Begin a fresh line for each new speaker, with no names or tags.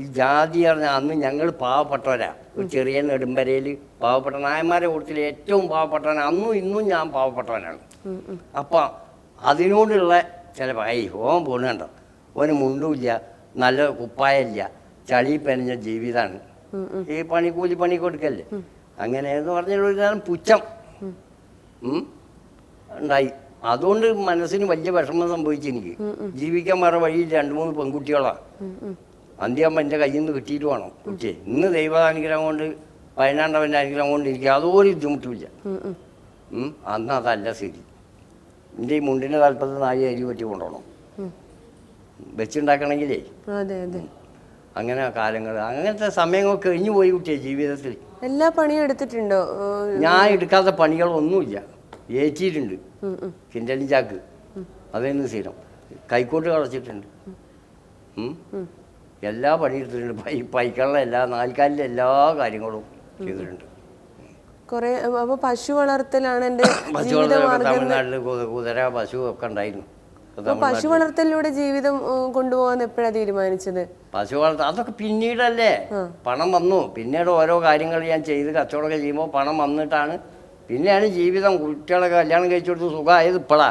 ഈ ജാതി പറഞ്ഞ അന്ന് ഞങ്ങൾ പാവപ്പെട്ടവരാ. ഒരു ചെറിയ നെടുമ്പരയിൽ പാവപ്പെട്ട നായന്മാരെ കൂട്ടത്തിൽ ഏറ്റവും പാവപ്പെട്ടവൻ അന്നും ഇന്നും ഞാൻ പാവപ്പെട്ടവനാണ്. അപ്പം അതിനോടുള്ള ചില ഐ ഓൻ പോണുണ്ടോ ഓന് മുണ്ടുമില്ല നല്ല കുപ്പായമില്ല ചളി പെനഞ്ഞ ജീവിതമാണ് ഈ പണി കൂലി പണി കൊടുക്കല്ലേ? അങ്ങനെ എന്ന് പറഞ്ഞാൽ ഒരു തരം പുച്ഛം. ഉണ്ടായി. അതുകൊണ്ട് മനസ്സിന് വലിയ വിഷമം സംഭവിച്ചു എനിക്ക്. ജീവിക്കാൻ വേറെ വഴിയിൽ രണ്ട് മൂന്ന് പെൺകുട്ടികളാണ് അന്ത്യാകുമ്പോൾ എന്റെ കയ്യിൽ നിന്ന് കിട്ടിയിട്ട് വേണം. കുട്ടിയെ. ഇന്ന് ദൈവാനുഗ്രഹം കൊണ്ട് പതിനാണ്ടവന്റെ അനുഗ്രഹം കൊണ്ട് എനിക്ക് യാതൊരു ബുദ്ധിമുട്ടുമില്ല. ഉം. അന്ന് അതല്ല സ്ഥിതി എന്റെ ഈ മുണ്ടിന്റെ തലപ്പത്ത് നായി അരി പറ്റി കൊണ്ടുപോകണം. വെച്ചുണ്ടാക്കണമെങ്കിലേ. അങ്ങനെ കാലങ്ങൾ അങ്ങനത്തെ സമയങ്ങൾ കഴിഞ്ഞു പോയി കുട്ടിയെ ജീവിതത്തിൽ.
എല്ലാ പണിയും എടുത്തിട്ടുണ്ടോ?
ഞാൻ എടുക്കാത്ത പണികളൊന്നുമില്ല. ഏറ്റിയിട്ടുണ്ട്. കിൻഡലിൻ ചാക്ക്. അതെന്ന് സ്ഥിരം. കൈക്കോട്ട് കളച്ചിട്ടുണ്ട്. എല്ലാ പണി എടുത്തിട്ടുണ്ട് പൈ പൈക്കളുടെ എല്ലാ നാൽക്കാലിലെ എല്ലാ കാര്യങ്ങളും ചെയ്തിട്ടുണ്ട്.
കുറേ അപ്പോൾ പശു വളർത്തലാണ് എന്റെ
പശു വളർത്തലൊക്കെ തമിഴ്നാട്ടിൽ കുതിര പശു ഒക്കെ ഉണ്ടായിരുന്നു.
പശു വളർത്തലിലൂടെ ജീവിതം കൊണ്ടുപോകാൻ എപ്പോഴാണ് തീരുമാനിച്ചത്?
പശു വളർത്തൽ അതൊക്കെ പിന്നീടല്ലേ? പണം വന്നു. പിന്നീട് ഓരോ കാര്യങ്ങൾ ഞാൻ ചെയ്ത് കച്ചവടമൊക്കെ ചെയ്യുമ്പോൾ പണം വന്നിട്ടാണ്. പിന്നെയാണ് ജീവിതം കുട്ടികളെ കല്യാണം കഴിച്ചു കൊടുത്ത് സുഖമായത് ഇപ്പോഴാ